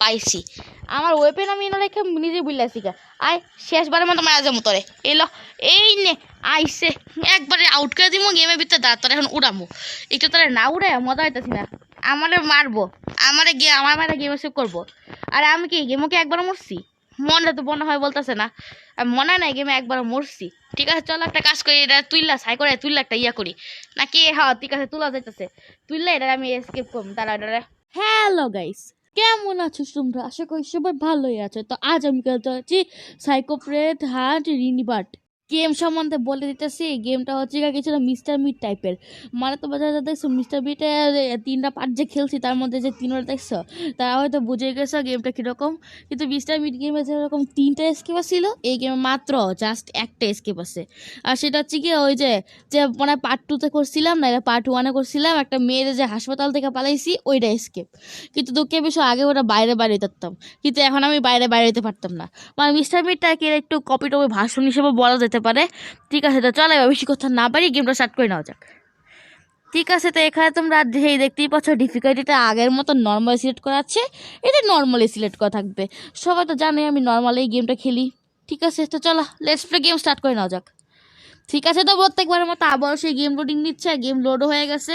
পাইছি। আমার ওয়েপেন আমি এনে রেখে নিজে বুঝলাছি কা আয় শেষবারের মতো মারা যাব তোরে এলো এই নে আইসে একবারে আউট করে দিব গেমের ভিতরে দাঁড় তোরা এখন উড়ামো একটু তোরা না উড়ে মজা হইতেছি না। আমারে মারবো আমারে গে আমার মারা গেমে সেভ করব আর আমি কি গেমও কি একবার মরছি মনে তো মনে হয় বলতেছে না। আমি মনে নাই গেমে একবার মরছি ঠিক আছে, চল একটা কাজ করি, এটা তুইলা সাই করে তুইলা একটা ইয়া করি। নাকি হ্যাঁ ঠিক আছে, তুলা যাইতেছে। তুইলা এটা আমি এসকেপ করব তারা এটা হ্যালো গাইস কেমন আছো তোমরা? আশা করি সবাই ভালোই আছে। তো আজ আমি খেলতে হচ্ছি সাইকোপ্রেথ হার্ট রিনিবার্ট গেম সম্বন্ধে বলে দিতেছি এই গেমটা হচ্ছে গিয়ে কিছু মিস্টার মিট টাইপের মানে তো বাজার দেখছ মিস্টার মিটের তিনটা পার্ট যে খেলছি, তার মধ্যে যে তিনটা দেখছ, তারা হয়তো বুঝে গেছো গেমটা কীরকম। কিন্তু মিস্টার মিট গেমে যেরকম তিনটা স্কেপ ছিল, এই গেমে মাত্র জাস্ট একটা স্কেপ আছে। আর সেটা হচ্ছে কি ওই যে যে মানে পার্ট টুতে করছিলাম, না এটা পার্ট ওয়ানে করছিলাম, একটা মেয়ের যে হাসপাতাল থেকে পালাইছি, ওইটা স্কেপ কিন্তু দুঃখের বিষয়, আগে ওটা বাইরে বাইরে যেতাম কিন্তু এখন আমি বাইরে বাইরে যেতে পারতাম না। মানে মিস্টার মিটটাকে একটু কপি টপি ভাষণ হিসেবে বলা যেতে পারে। ঠিক আছে, তো চলো এবার বেশি কথা না পারি গেমটা স্টার্ট করে নেওয়া যাক। ঠিক আছে, তো এখানে তোমরা যেই দেখতেই পাচ্ছ ডিফিকাল্টিটা আগের মতো নর্মাল সিলেক্ট করা আছে। এটা নর্মালি সিলেক্ট করা থাকবে। সবাই তো জানোই আমি নর্মালি এই গেমটা খেলি। ঠিক আছে, তো চলো লেটস প্লে গেম স্টার্ট করে নেওয়া যাক। ঠিক আছে, তো প্রত্যেকবারের মতো আবারও সেই গেম লোডিং নিচ্ছে গেম লোডও হয়ে গেছে।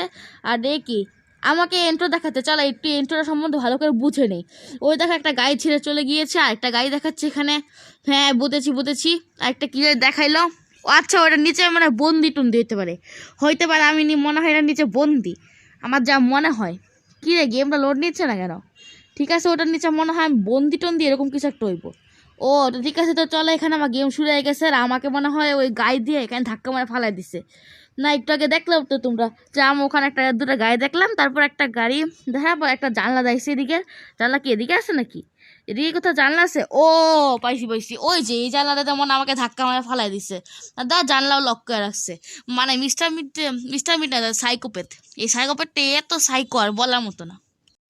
আর দেখি আমাকে এন্ট্রো দেখাতে, চলো একটু এন্ট্রোটা সম্বন্ধে ভালো করে বুঝে নেই। ওই দেখো একটা গাড়ি ছেড়ে চলে গিয়েছে, আর একটা গাড়ি দেখাচ্ছে এখানে। হ্যাঁ বুঝেছি বুঝেছি। একটা কি দেখাইলো? আচ্ছা ওটার নিচে মানে বন্দি টন্দি হতে পারে। হইতে পারে, আমি নি- মনে হয় এটা নিচে বন্দি। আমার যা মনে হয়। কী রে গেমটা লোড নিচ্ছে না কেন? ঠিক আছে, ওটার নিচে মনে হয় আমি বন্দি টন্দি এরকম কিছু একটা হইব। ও ঠিক আছে, তো চলো, এখানে আমার গেম শুরু হয়ে গেছে। আর আমাকে মনে হয় ওই গায়ে দিয়ে এখানে ধাক্কা মারে ফালাই দিছে। না একটু আগে দেখলাম তো তোমরা। যে ওখানে একটা, দুটো গাড়ি দেখলাম, তারপর একটা গাড়ি, দেখার পর একটা জানলা দেখছি এদিকে। জানলা কি, এদিকে আছে নাকি? এদিকে কোথাও জানলা আছে? ও, পাইছি পাইছি। ওই যে, এই জানলাটা তেমন আমাকে ধাক্কা মারে ফালাই দিছে। আর দা, জানলাও লক করে রাখছে। মানে মিস্টার মিট মিস্টার মিট না সাইকোপ্যাথ এই সাইকোপ্যাথটা এত সাইকো আর বলার মতো না।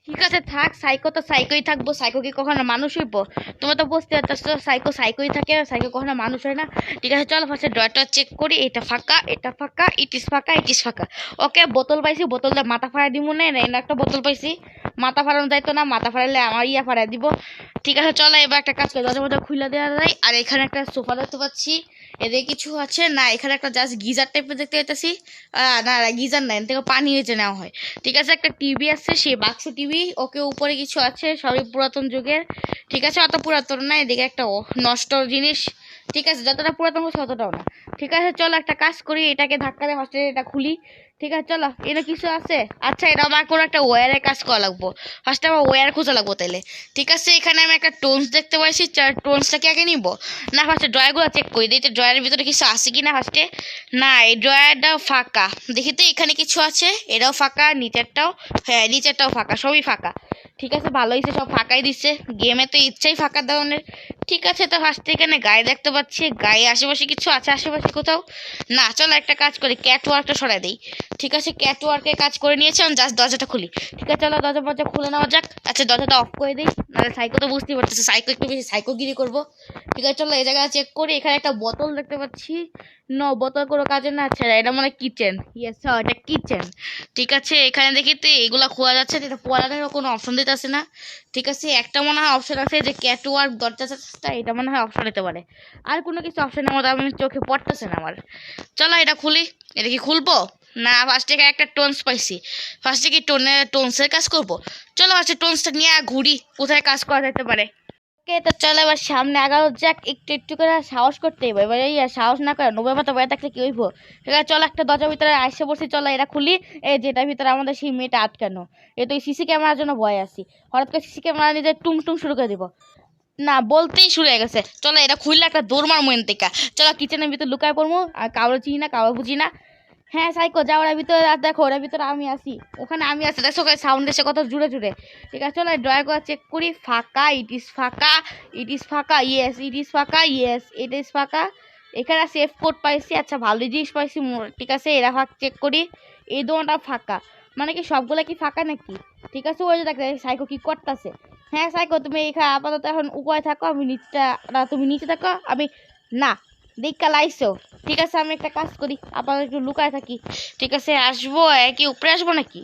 ঠিক আছে থাক সাইকো তো সাইকোই থাকব সাইকো কি কখনো মানুষ হইবো? তোমরা তো বুঝতে পারছ সাইকো সাইকোই থাকে সাইকো কখনো মানুষ হয় না। ঠিক আছে, চলো ফার্স্টে ড্রয়ারটা চেক করি, এটা ফাঁকা এটা ফাঁকা ইটিস ফাঁকা ইটিস ফাঁকা। ওকে, বোতল পাইছি বোতল দিয়ে মাথা ফাড়াই দিব না এনে একটা বোতল পাইছি। মাথা ফাড়ানো যাইতো না, মাথা ফাড়াইলে আমার ইয়া ফাড়াই দিব। ঠিক আছে, চলো এবার একটা কাজ করি দরজা মধ্যে খুলে দেওয়া যায়। আর এখানে একটা সোফা দেখতে পাচ্ছি। এদিকে কিছু আছে? না এখানে একটা জাস্ট গিজার টাইপের দেখতে পাইতেছি। আহ, না গিজার নাই থেকে পানি নিচে নেওয়া হয়। ঠিক আছে একটা টিভি আছে সেই বাক্স টিভি ওকে উপরে কিছু আছে সবই পুরাতন যুগের। ঠিক আছে অত পুরাতন না এদিকে একটা নষ্ট জিনিস। ঠিক আছে, যতটা পুরাতন হচ্ছে ততটাও না। ঠিক আছে, চলো একটা কাজ করি, এটাকে ধাক্কা দিয়ে হস্টেলে এটা খুলি। ঠিক আছে, চলো এটা কিছু আছে? আচ্ছা এটা আমার কোনো একটা ওয়্যারের কাজ করা লাগবো। ফার্স্টে আমার ওয়্যার খোঁজা লাগবো তাহলে ঠিক আছে, এখানে আমি একটা টোনস দেখতে পাচ্ছি টোনসটাকে আগে নিব? না ফার্স্টে ড্রয়ারগুলো চেক করি দিই ড্রয়ারের ভিতরে কিছু আছে কি না ফার্স্টে না, এই ড্রয়ারটাও ফাঁকা। দেখি তো, এখানে কিছু আছে, এটাও ফাঁকা, নিচেরটাও হ্যাঁ নিচেরটাও ফাঁকা, সবই ফাঁকা। ঠিক আছে ভালো হয়েছে সব ফাঁকাই দিচ্ছে। গেমে তো ইচ্ছাই ফাঁকা দেওয়ানের। ঠিক আছে, তো ফার্স্টে এখানে গায়ে দেখতে পাচ্ছি, গায়ে আশেপাশে কিছু আছে, আশেপাশে কোথাও? না, চলো একটা কাজ করি ক্যাট ওয়ার্কটা সরাই দিই। ঠিক আছে ক্যাট ওয়ার্কের কাজ করে নিয়েছি, আমি জাস্ট দরজাটা খুলি। ঠিক আছে, চলো দরজা ফরজা খুলে নেওয়া যাক। আচ্ছা দরজাটা অফ করে দিই, নাহলে সাইকো তো বুঝতেই পারতেছে সাইকো একটু বেশি সাইকোগিরি করব। ঠিক আছে, চলো এই জায়গায় চেক করি, এখানে একটা বোতল দেখতে পাচ্ছি। ন বোতল কোনো কাজে না আচ্ছা এটা মানে কিচেন ইয়েস এটা কিচেন ঠিক আছে, এখানে দেখি তো, এগুলা খোয়া যাচ্ছে এটা পড়ানোর কোনো অপশন আসে না? ঠিক আছে, একটা মনে হয় অপশন আছে যে ক্যাটু আর দরজা চাষটা এটা মনে হয় অপশন হতে পারে। আর কোনো কিছু অপশন আমার আমি চোখে পড়তেছে না আমার। চলো এটা খুলি, এটা কি খুলবো? না ফার্স্টে একটা টোনস পাইছি। ফার্স্টে কি টোনে টোনসের কাজ করব? চলো ফার্স্টে টোনসটা নিয়ে ঘুরি, কোথায় কাজ করা যেতে পারে? ওকে, তো চলো এবার সামনে আগানো যাক, একটু একটু করে সাহস করতে হবে এবার এই সাহস না করে নব্বই মতো বয়ে থাকলে কি হইব? আছে, চলো একটা দরজার ভিতরে আসে বসে, চলো এটা খুলি। এই যেটার ভিতরে আমাদের সেই মেয়েটা আটকানো। এ তো সিসি ক্যামেরার জন্য ভয় আছি। হঠাৎ করে সিসি ক্যামেরা নিজে টুং টুং শুরু করে দিব। না, বলতেই শুরু হয়ে গেছে। চলো এটা খুললে একটা দৌড় মার মন থেকে চলো কিচেনের ভিতরে লুকায় পড়ব আর কাউরে চিনি না, কাউরে বুঝি না। হ্যাঁ সাইকো যাও ওরা ভিতরে, আর দেখো ওটার ভিতরে আমি আসি ওখানে আমি আসি দেখো সাউন্ড এসে কত জুড়ে জুড়ে। ঠিক আছে, চলো ড্রয়ার করে চেক করি, ফাঁকা ইট ইস ফাঁকা ইট ইস ফাঁকা ইয়েস ইট ইস ফাঁকা ইয়েস ইট ইস ফাঁকা। এখানে সেফ কোড পাইছি আচ্ছা ভালোই জিনিস পাইছি ঠিক আছে, এরা ফাঁক চেক করি। এই দোকানটা ফাঁকা। মানে কি, সবগুলা কি ফাঁকা নাকি? ঠিক আছে, ওই যে দেখ সাইকো কি করতেছে। হ্যাঁ সাইকো তুমি এখানে আপাতত এখন উপায় থাকো, আমি নিচটা তুমি নিচে থাকো, আমি, না দেখা লাইছো। ঠিক আছে, আমি একটা কাজ করি, আপাতত একটু লুকায় থাকি। ঠিক আছে, আসব কি, উপরে আসব নাকি?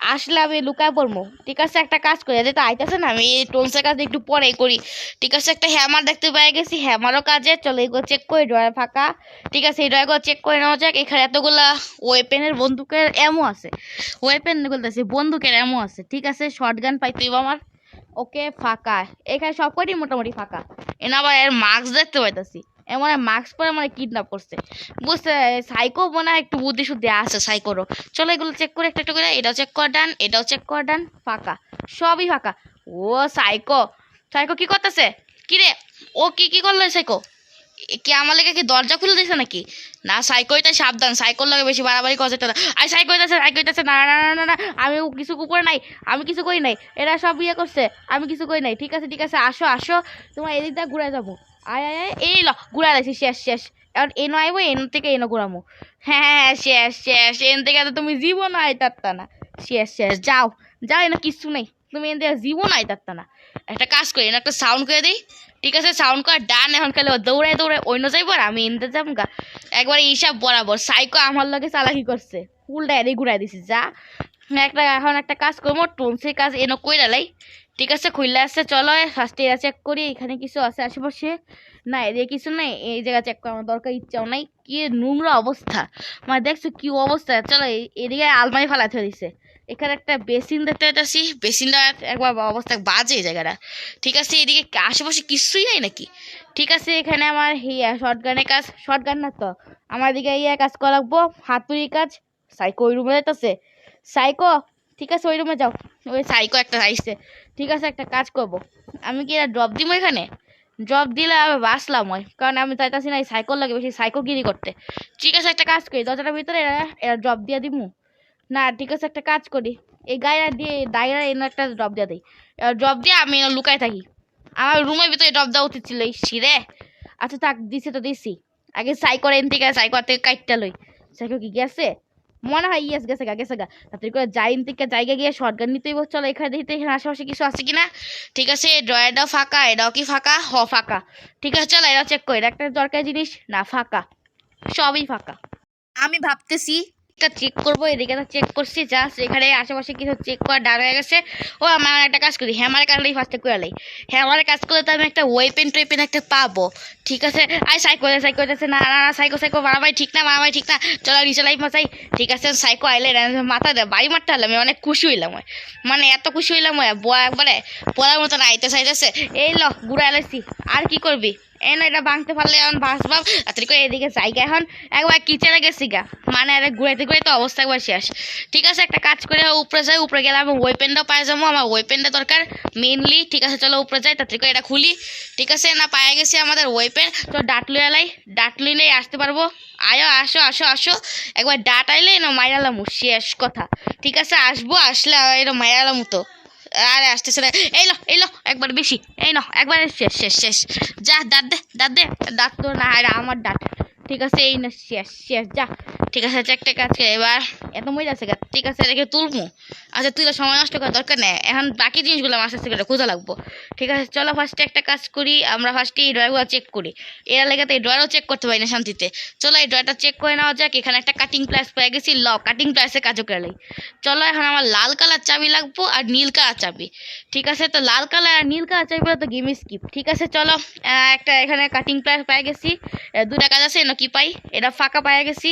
আসলে আমি লুকায় পড়ব। ঠিক আছে, একটা কাজ করি যেটা আইতেছে না, আমি এই টোনসের কাজ একটু পরেই করি। ঠিক আছে, একটা হ্যামার দেখতে পেয়ে গেছি হ্যামারও কাজে, চলো এগুলো চেক করি ড্রয়ার ফাঁকা। ঠিক আছে, এই ড্রয়ারগুলো চেক করে নেওয়া যাক, এখানে এতগুলা ওয়েপেনের বন্দুকের এমও আছে। ওয়েপেন বলতেছি, বন্দুকের এমও আছে। ঠিক আছে শর্ট গান পাইতে আমার। ওকে ফাঁকা। এখানে সব কটি মোটামুটি ফাঁকা। এনে আবার এর মাস্ক দেখতে পাইতেছি। এমন মাস্ক পরে মানে কিডন্যাপ করছে। বুঝতে সাইকো মনে হয় একটু বুদ্ধি শুদ্ধি আছে সাইকোরও চলো এগুলো চেক করে একটা একটা করে, এটাও চেক কর ডান এটাও চেক কর ডান ফাঁকা। সবই ফাঁকা। ও সাইকো সাইকো কি করতেছে? কি রে? ও কি কি করল সাইকো কি আমার লেগে কি দরজা খুলে দিয়েছে নাকি? না সাইকো সাইকোইটা সাবধান। সাইকোর লাগে বেশি বাড়াবাড়ি করছে তো আর সাইকোইতেছে সাইকোইতেছে না না না না না, আমি কিছু উপরে নাই। আমি কিছু করি নাই। এরা সব ইয়ে করছে। আমি কিছু করি নাই। ঠিক আছে ঠিক আছে, আসো আসো। তোমার এদিকটা ঘুরে যাব। আয় আয় আয়, এই ল ঘুরা লাগছি শেষ শেষ। এখন এনো আইবো এন থেকে এনো ঘুরামো। হ্যাঁ হ্যাঁ হ্যাঁ, শেষ শেষ। এন থেকে তো তুমি জীবন আইতারতা না। শেষ শেষ যাও। যাও এনে কিচ্ছু নেই। তুমি এন থেকে জীবন আইতারতা না। একটা কাজ করি এনে একটা সাউন্ড করে দিই। ঠিক আছে সাউন্ড কর ডান এখন খালি দৌড়ায় দৌড়ায় অন্য যাইব আর আমি এনতে যাম গা। একবারে হিসাব বরাবর। সাইকো আমার লগে চালাকি করছে। ফুল এদিকে ঘুরাই দিছি যা। একটা এখন একটা কাজ করব টুনসির কাজ এনো কইরা লাই। ঠিক আছে খুললে আসছে চলো ফার্স্ট এরা চেক করি, এখানে কিছু আছে আশেপাশে? না, এদিকে কিছু নাই, এই জায়গা চেক করার দরকার, ইচ্ছাও নাই। কি নোংরা অবস্থা। মানে দেখছ কি অবস্থা, চলো এদিকে আলমারি ফালাতে দিছে এখানে একটা বেসিন দেখতে পাচ্ছি বেসিনটা একবার অবস্থা বাজে জায়গাটা। ঠিক আছে, এদিকে আশেপাশে কিছুই নাই নাকি? ঠিক আছে, এখানে আমার ইয়া শর্ট গানের কাজ শর্ট গান না তো। আমার দিকে ইয়া কাজ করা লাগবো হাতুড়ি কাজ সাইকো রুমে যাইতেছে। সাইকো, ঠিক আছে, ওই রুমে যাও। ওই সাইকো একটা আইসছে ঠিক আছে, একটা কাজ করব। আমি কি এটা ড্রপ দিব এখানে? ড্রপ দিলে আমি বাঁচলাম ওই। কারণ আমি চাইতাছি না এই সাইকেল লাগে বেশি সাইকোগিরি করতে। ঠিক আছে, একটা কাজ করি। দরজাটার ভিতরে এরা এরা ড্রপ দিয়ে দিমু। না, ঠিক আছে, একটা কাজ করি। এই গায়েরা দিয়ে, দায়েরা এনে একটা ড্রপ দিয়ে দিই। ড্রপ দিয়ে আমি লুকাই থাকি। আমার রুমের ভিতরে ড্রপ দেওয়া উচিত ছিল এই সিরে আচ্ছা থাক, দিছি তো, দিছি। আগে সাইকোর এন থেকে সাইকোর থেকে কাইটটা লই। সাইকো কি গেছে? মনে হয়, ইয়েস, গেছে গা গেছে গা। তাড়াতাড়ি করে যাইন থেকে জায়গা গিয়ে শর্টগান নিতেই বস চলো, এখানে দেখতে এখানে আশেপাশে কিছু আছে কিনা। ঠিক আছে ড্রয়ারটাও ফাঁকা এটাও কি ফাঁকা? হ, ফাঁকা। ঠিক আছে, চলো এটাও চেক করি। এটা একটা দরকারি জিনিস, না, ফাঁকা। সবই ফাঁকা। আমি ভাবতেছি একটা চেক করব, এদিকে তো চেক করছি জাস্ট এখানে আশেপাশে কিছু চেক করা ডার হয়ে গেছে। ও আমার একটা কাজ করি হ্যামারের কাজটাই ফার্স্টে করে লাই। হ্যামারের কাজ করলে তো আমি একটা ওয়েপেন টোয়েপেন একটা পাবো, ঠিক আছে? আই সাইকো সাইকো আছে, না না না সাইকো সাইকো মারামারি ঠিক না মারামারি ঠিক না, চলো নিচে লাইফ মশাই ঠিক আছে? সাইকো আইলে মাথা দেয়, বাড়ি মারতে হলাম অনেক খুশি হইলাম। মানে এত খুশি হইলাম বয়া একবারে পড়ার মতন আইতে চাইতেছে এই ল, গুড়া এলাইছি আর কি করবি? এই না, এটা ভাঙতে পারলে এখন ভাসবাম তাড়াতাড়ি করে এদিকে জায়গা এখন। একবার কিচেনে গেছি গা। মানে আরে ঘুরাইতে ঘুরাইতে অবস্থা একবার শেষ। ঠিক আছে, একটা কাজ করে উপরে যাই, উপরে গেলে আমি ওয়েপেনটা পায়ে যাব, আমার ওয়েপেনটা দরকার মেনলি ঠিক আছে, চলো উপরে যাই, তাড়াতাড়ি করে এটা খুলি। ঠিক আছে, না, পায়ে গেছি আমাদের ওয়েপেন তো ডাট লুই এলাই। ডাট লুইলেই আসতে পারব। আয়ো, আসো আসো আসো। একবার ডাট আইলে না মাইরালাম শেষ কথা। ঠিক আছে, আসব, আসলে এটা মাইরালাম তো। আরে আসতেছে না। এই লো এই লো, একবার বেশি। এই নো একবার শেষ শেষ শেষ। যা, দাঁত দে দাঁত দে। দাঁত তো না, আরে আমার দাঁত। ঠিক আছে, এই না, শেষ শেষ, যা। ঠিক আছে একটা কাজ এবার এত মজা আছে। ঠিক আছে রেখে তুলবো। আচ্ছা তুই তো সময় নষ্ট করার দরকার নেই। এখন বাকি জিনিসগুলো আমার আস্তে আস্তে খোঁজা লাগবো। ঠিক আছে, চলো ফার্স্টে একটা কাজ করি। আমরা ফার্স্টে এই ড্রয়ারগুলো চেক করি। এরা লেগে তো এই ড্রয়ারও চেক করতে পারি না শান্তিতে। চলো এই ড্রয়ারটা চেক করে নেওয়া যাক। এখানে একটা কাটিং প্লাস পেয়ে গেছি। ল কাটিং প্লাসে কাজও করে লাই চলো এখন আমার লাল কালার চাবি লাগবো আর নীল কালার চাবি। ঠিক আছে, তো লাল কালার আর নীল কালার চাবি তো গেম স্কিপ ঠিক আছে, চলো একটা এখানে কাটিং প্লাস পেয়ে গেছি। দুটা কাজ আছে এনে কি পাই এটা ফাঁকা পেয়ে গেছি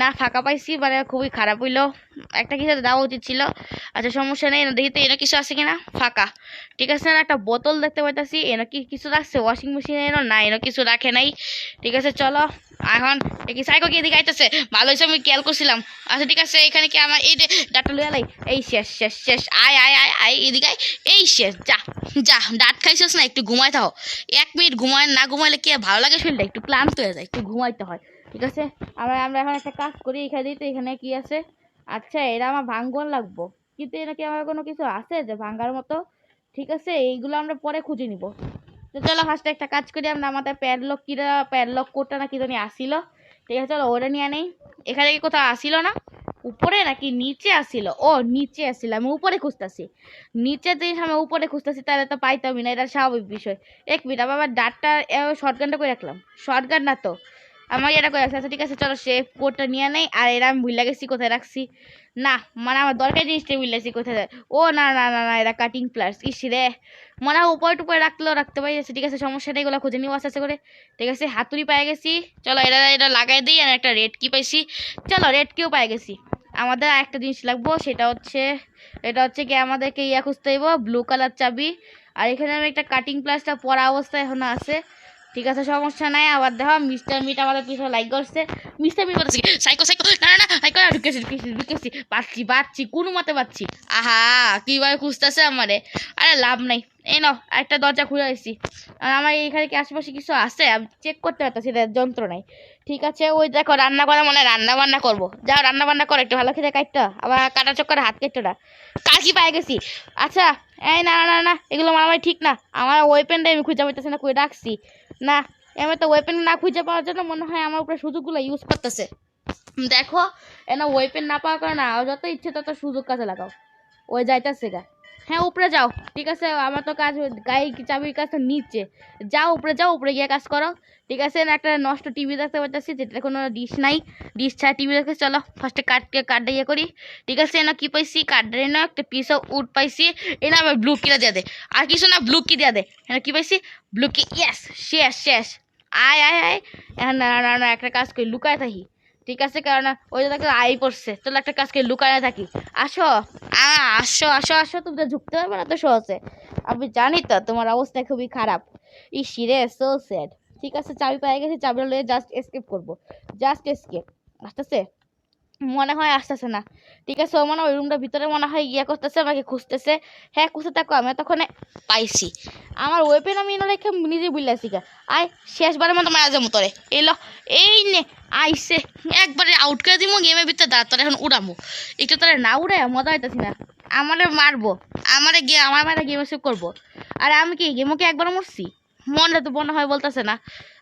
না, ফাঁকা পাইছি মানে খুবই খারাপ হইল। একটা কিছু দেওয়া উচিত ছিল। আচ্ছা সমস্যা নেই দেখি তো এনে কিছু আছে কিনা। ফাঁকা। ঠিক আছে, না, একটা বোতল দেখতে পাইতাছি। এনে কি কিছু রাখছে? ওয়াশিং মেশিনে এনো? না, এনে কিছু রাখে নাই। ঠিক আছে, চলো। এখন দেখি সাইকো কি এদিকে আইতেছে? ভালো হয়েছে আমি খেয়াল করছিলাম। আচ্ছা ঠিক আছে, এখানে কি আমার এই ডাটা লুয়ে লাই? এই শেষ শেষ শেষ। আয় আয় আয় আয়, এদিকে। এই শেষ, যা যা ডাট খাইছিস না? একটু ঘুমাই থাও এক মিনিট ঘুমায়, না ঘুমাইলে কি ভালো লাগে শরীরটা? একটু ক্লান্ত হয়ে যায়, একটু ঘুমাইতে হয়। ঠিক আছে? আমরা আমরা এখন একটা কাজ করি, এখানে দিই তো এখানে কি আছে? আচ্ছা এরা আমার ভাঙ্গন লাগবো। কিন্তু এটা কি আমার কোনো কিছু আছে যে ভাঙ্গার মতো? ঠিক আছে, এইগুলো আমরা পরে খুঁজে নিব। তো চলো ফার্স্টে একটা কাজ করি, আমরা আমাদের প্যাডলক কিরা প্যাডলক কোডটা না কি জানি আসিল। ঠিক আছে, চলো ওটা নিয়ে নেই। এখানে কি কোথাও আসিল না? উপরে নাকি নিচে আসিল? ও, নিচে আসিল, আমি উপরে খুঁজতেছি। নিচে জিনিস আমি উপরে খুঁজতেছি, তাহলে তো পাইতামই না, এটা স্বাভাবিক বিষয়। এক মিনিট আবার ডাটটা শর্ট গানটা করে রাখলাম। শর্ট গান না তো। আমার এটা করে আচ্ছা ঠিক আছে চলো সে কোডটা নিয়ে নেই আর এরা আমি ভুলে গেছি কোথায় রাখছি না মানে আমার দরকারি জিনিসটা বুঝলেছি কোথায় ও না না না না এরা কাটিং প্লাস ইস রে মনে হয় উপরে টুপরে রাখলেও রাখতে পারি ঠিক আছে সমস্যা নেই এগুলো খুঁজে নিবো আস্তে আস্তে করে ঠিক আছে হাতুড়ি পেয়ে গেছি চলো এরা এটা লাগাই দিই আর একটা রেড কি পাইছি চলো রেড কিও পেয়ে গেছি আমাদের আর একটা জিনিস লাগবো সেটা হচ্ছে এটা হচ্ছে কি আমাদেরকে ইয়া খুঁজতে হইব ব্লু কালার চাবি আর এখানে আমি একটা কাটিং প্লাসটা পরা অবস্থায় এখনও আছে ঠিক আছে, সমস্যা নাই, আবার দেখো মিস্টার মিট আমাদের পিছনে লাইক করছে। মিস্টার মিট বলছে সাইকো সাইকো না না না সাইকো ঢুকেছি ঢুকেছি ঢুকেছি, পাচ্ছি পাচ্ছি, কোনো মতে পাচ্ছি? আহা কীভাবে খুঁজতেছে আমারে? আরে লাভ নাই। এই নাও, একটা দরজা খুলে আসছি আর আমার এইখানে কি আশেপাশে কিছু আছে? আমি চেক করতে পারতেছি না যন্ত্র নাই। ঠিক আছে, ওই দেখো রান্না করা মানে রান্না বান্না করব। যাও রান্না বান্না করো, একটু ভালো খেতে কাটতে আবার কাটা চক্করে হাত কেটে না। কাকি পায়ে গেছি। আচ্ছা এই না না না না, এগুলো মারামারি ঠিক না। আমার ওয়েপেনটা আমি খুঁজে পাইতেছি না, কই রাখছি? না এম তো ওয়েপেন না খুঁজে পাওয়ার জন্য মনে হয় আমার উপরে সুযোগগুলো ইউজ করতেছে। দেখো, এনা ওয়েপেন না পাওয়ার কারণে যত ইচ্ছে তত সুযোগ কাজে লাগাও। ওই যাইতেছে গা। হ্যাঁ উপরে যাও। ঠিক আছে? আমার তো কাজ গায়ে চাবির কাজটা নিচে যাও উপরে যাও উপরে গিয়ে কাজ করো। ঠিক আছে? না, একটা নষ্ট টিভি দেখতে পাচ্ছি যেটা কোনো ডিশ নাই। ডিশ ছাড়া টিভি দেখে চলো। ফার্স্টে কাঠকে কাঠটা ইয়ে করি। ঠিক আছে? এনা কি পাইছি? কাঠটা এনে একটা পিস অফ উড পাইছি। এনা আমার ব্লু কিটা দিয়ে দে। আর কিছু না ব্লু কি দিয়ে দে। এনা কি পাইছি? ব্লু কি ইয়েস শেষ শেষ আয় আয় আয়। এখন না না না, একটা কাজ করি। লুকায় থাকি। ঠিক আছে, কারণ ওই দেখো আই পড়ছে। তাহলে একটা কাজকে লুকায় থাকি। আসো। আসো আসো আসো, তুমি তো ঝুঁকতে পারবে না তো সহজে। আমি জানি তো, তোমার অবস্থা খুবই খারাপ। ই শিরে সো স্যাড ঠিক আছে, চাবি পেয়ে গেছে চাবি লয়ে জাস্ট এসকেপ করব। জাস্ট এসকেপ আসতেছে? মনে হয় আসতেছে না। ঠিক আছে, ও মনে ওই রুমটার ভিতরে মনে হয় ইয়ে করতেছে, আমাকে খুঁজতেছে। হ্যাঁ খুঁজতে থাকো আমি তখন পাইছি। আমার ওয়েপেন আমি এনে রেখে নিজে বুঝলাছি আয়, শেষবারের মতো মারা যাব তোরে। এলো, এই নে আইসে, একবারে আউট করে দিব গেমের ভিতরে দাঁড় তোর এখন উড়ামো। একটু তোরে না উড়ে মজা হইতেছি না। আমারে মারবো, আমারে গিয়ে, আমার মারা গেমে সেভ করব। আর আমি কি গেমও কি একবার মরছি? মনে তো মনে হয় বলতেছে না।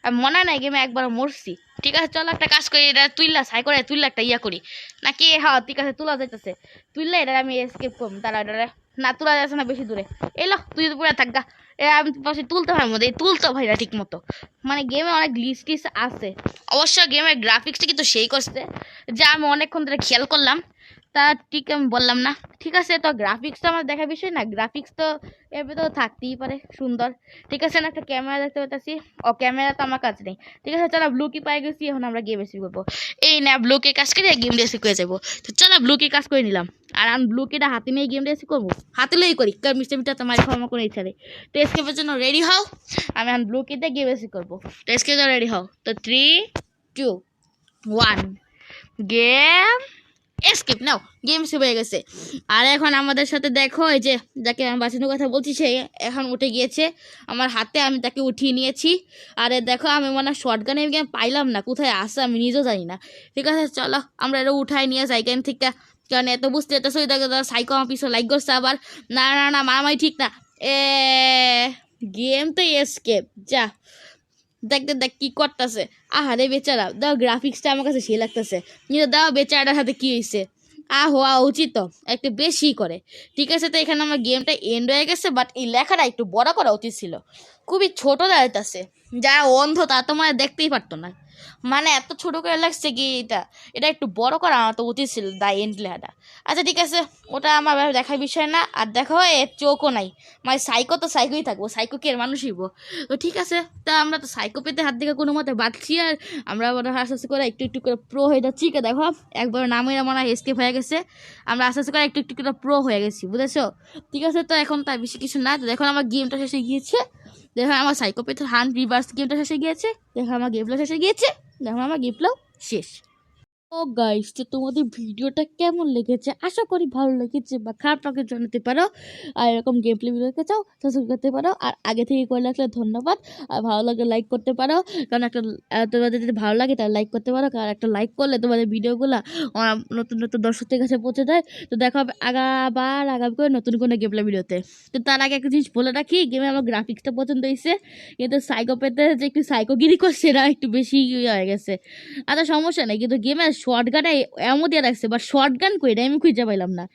আর মনে নাই গেমে একবার মরছি। ঠিক আছে, চলো একটা কাজ করি, এটা তুইলা, সাই করে তুইলা একটা ইয়া করি। না নাকি হ্যাঁ ঠিক আছে, তুলা যাইতেছে। তুইলা, এটা আমি এসকেপ করব। তারা এটা না, তোলা যাচ্ছে না, বেশি দূরে। এলো, তুই পুরো থাকা এ আমি পাশে তুলতে ভাই মধ্যে তুলতে ভাই না ঠিক মতো মানে গেমে অনেক গ্লিচ টিস আছে। অবশ্য গেমের গ্রাফিক্সটা কিন্তু সেই করছে, যা আমি অনেকক্ষণ ধরে খেয়াল করলাম তা ঠিক আমি বললাম না। ঠিক আছে, তো গ্রাফিক্স তো আমার দেখার বিষয় না। গ্রাফিক্স তো এর তো থাকতেই পারে, সুন্দর। ঠিক আছে, না, একটা ক্যামেরা দেখতে পাচ্ছি ও ক্যামেরা তো আমার কাছে নেই। ঠিক আছে, চলো ব্লু কি পাই গেছি, এখন আমরা গেম এসে করব। এই না ব্লু কে কাজ করে গেম রেসি করে যাব। তো চলো ব্লু কে কাজ করে নিলাম। আর আমি ব্লু কেটা হাতে নিয়ে গেম রেসি করব। হাতে লই করি, কারণ মিস্টার মিটার তোমার ক্ষমা করে ইচ্ছা নেই। তো এসকেপের জন্য রেডি হও, আমি এখন ব্লু কেটে গেম রেসি করব। তো এসকেপ রেডি হও। তো three two one game escape now game save হয়ে গেছে। আর এখন আমাদের সাথে দেখো, এই যে, যাকে আমি বাঁচানোর কথা বলছি, সে এখন উঠে গিয়েছে। আমার হাতে আমি তাকে উঠিয়ে নিয়েছি। আর দেখো, আমি মনে হয় শর্ট গানে গেম পাইলাম না, কোথায় আসে আমি নিজেও জানি না। ঠিক আছে, চলো, আমরা এটা উঠাই নিয়ে যাই কেন ঠিক কারণ এত বুঝতে এত সই দেখো সাইকো আমার লাইক করছে আবার। না না না, মারামারি ঠিক না। এ গেম তো এসকেপ যা। দেখতে দেখ কি করতেছে। আহারে বেচারা, দাও গ্রাফিক্সটা আমার কাছে সে লাগতেছে। কিন্তু দাও বেচারাটার হাতে কী হয়েছে আ হওয়া উচিত। তো একটু বেশি করে। ঠিক আছে তো, এখানে আমার গেমটা এন্ড হয়ে গেছে বাট এই লেখাটা একটু বড় করা উচিত ছিল। খুবই ছোট দাঁড়াইতেছে। যা অন্ধ তা তো মানে দেখতেই পারতো না। মানে এত ছোটো করে লাগছে কি এটা। এটা একটু বড় করা আমার তো উচিত ছিল দা এন্ড লেখাটা আচ্ছা ঠিক আছে, ওটা আমার দেখার বিষয় না। আর দেখো এর চোখও নাই। মানে সাইকো তো সাইকোই থাকব সাইকো কে মানুষই হইবো। তো ঠিক আছে, তা আমরা তো সাইকো পেতে হাত থেকে কোনো মতে বাঁচছি আর আমরা মনে হয় আস্তে আস্তে করে একটু একটু করে প্রো হয়ে যাচ্ছি। কে দেখো, একবার নামে মনে হয় এসকেপ হয়ে গেছে। আমরা আস্তে আস্তে করে একটু একটু করে প্রো হয়ে গেছি, বুঝেছ? ঠিক আছে, তো এখন তার বেশি কিছু না। তো দেখো, আমার গেমটা শেষে গিয়েছে। দেখো আমার সাইকোপেথের হান রিভার্স গেমটা শেষে গিয়েছে, দেখো আমার গেপলাও শেষে গিয়েছে, দেখো আমার গেপলাও শেষ। ও গাইস তো তোমাদের ভিডিওটা কেমন লেগেছে? আশা করি ভালো লেগেছে বা খারাপ লাগে জানাতে পারো। আর এরকম গেম প্লে ভিডিও চাও সাবস্ক্রাইব করতে পারো। আর আগে থেকে করে রাখলে ধন্যবাদ। আর ভালো লাগলে লাইক করতে পারো। কারণ একটা তোমাদের যদি ভালো লাগে তাহলে লাইক করতে পারো। কারণ একটা লাইক করলে তোমাদের ভিডিওগুলো নতুন নতুন দর্শকদের কাছে পৌঁছে দেয়। তো দেখা হবে আগাবার আগামী করে নতুন কোনো গেম প্লে ভিডিওতে তো তার আগে একটা জিনিস বলে রাখি গেমে আমার গ্রাফিক্সটা পছন্দ হয়েছে। কিন্তু সাইকোপ্যাথে যে একটু সাইকোগিরি করছে না একটু বেশি ইয়ে হয়ে গেছে। আচ্ছা সমস্যা নেই। কিন্তু গেমে শর্ট গানে এমন দিয়ে রাখছে বা শর্ট গান কই আমি খুঁজে পাইলাম না।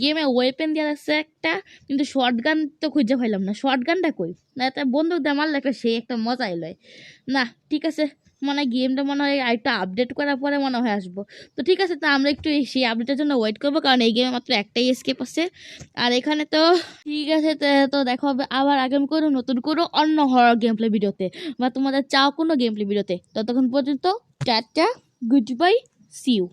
গেমে ওয়েপেন দিয়ে রাখছে একটা, কিন্তু শর্ট গান তো খুঁজে পাইলাম না। শর্ট গানটা কই? না একটা বন্দুক দিয়ে মারলে একটা সেই একটা মজা এলো না, ঠিক আছে, মনে হয় গেমটা মনে হয় আরেকটু আপডেট করার পরে মনে হয় আসব। তো ঠিক আছে, তো আমরা একটু সেই আপডেটের জন্য ওয়েট করব, কারণ এই গেমে মাত্র একটাই স্কেপ আছে। আর এখানে তো, ঠিক আছে, তো- দেখা হবে আবার আগামী কোনো নতুন কোনো অন্য হরর গেম প্লে ভিডিওতে। বা তোমাদের চাও কোনো গেম প্লে ভিডিওতে। ততক্ষণ পর্যন্ত, tata good bye see you